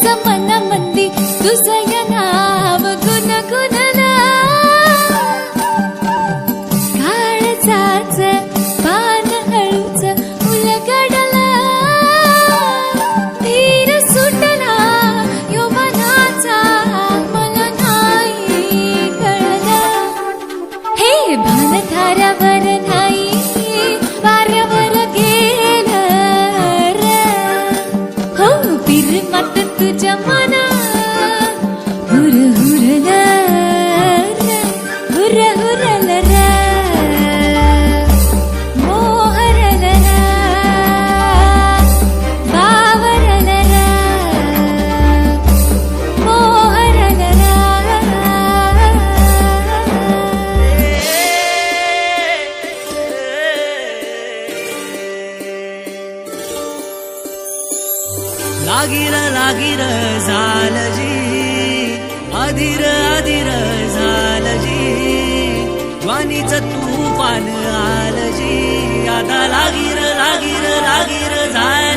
मन मंदी तुझ te. लागिर लागीर झालजी. अधीर अधीर झालजी. ज्वानीच तुफान आलजी. आता लागीर लागीर लागीर झाल